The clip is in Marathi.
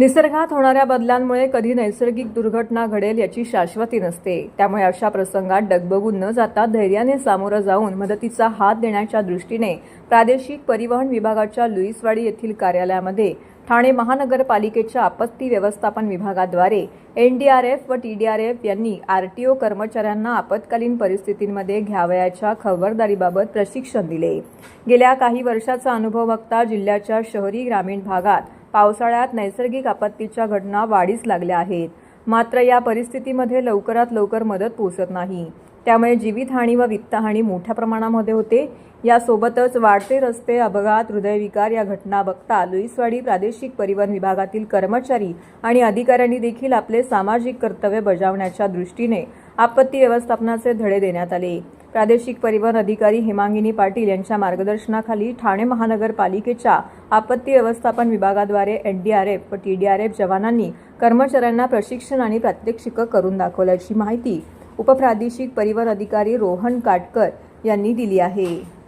निसर्गात होणाऱ्या बदलांमुळे कधी नैसर्गिक दुर्घटना घडेल याची शाश्वती नसते. त्यामुळे अशा प्रसंगात डगबगून न जाता धैर्याने सामोरं जाऊन मदतीचा हात देण्याच्या दृष्टीने प्रादेशिक परिवहन विभागाच्या लुईसवाडी येथील कार्यालयामध्ये ठाणे महानगरपालिकेच्या आपत्ती व्यवस्थापन विभागाद्वारे एनडीआरएफ व टीडीआरएफ यांनी आरटीओ कर्मचाऱ्यांना आपत्कालीन परिस्थितींमध्ये घ्यावयाच्या खबरदारीबाबत प्रशिक्षण दिले. गेल्या काही वर्षाचा अनुभव बघता जिल्ह्याच्या शहरी ग्रामीण भागात पावसाळ्यात नैसर्गिक आपत्तीच्या घटना वाढीस लागल्या आहेत. मात्र या परिस्थितीमध्ये लवकरात लवकर मदत पोहोचत नाही. त्यामुळे जीवितहानी व वित्तहानी मोठ्या प्रमाणामध्ये होते. यासोबतच वाढते रस्ते अपघात हृदयविकार या घटना बघता लुईसवाडी प्रादेशिक परिवहन विभागातील कर्मचारी आणि अधिकाऱ्यांनी देखील आपले सामाजिक कर्तव्य बजावण्याच्या दृष्टीने आपत्ती व्यवस्थापनाचे धडे देण्यात आले. प्रादेशिक परिवहन अधिकारी हेमांगिनी पाटील यांच्या मार्गदर्शनाखाली ठाणे महानगरपालिकेच्या आपत्ती व्यवस्थापन विभागाद्वारे एनडीआरएफ व टीडीआरएफ जवानांनी कर्मचाऱ्यांना प्रशिक्षण आणि प्रात्यक्षिकं करून दाखवल्याची माहिती उपप्रादेशिक परिवहन अधिकारी रोहन काटकर यांनी दिली आहे.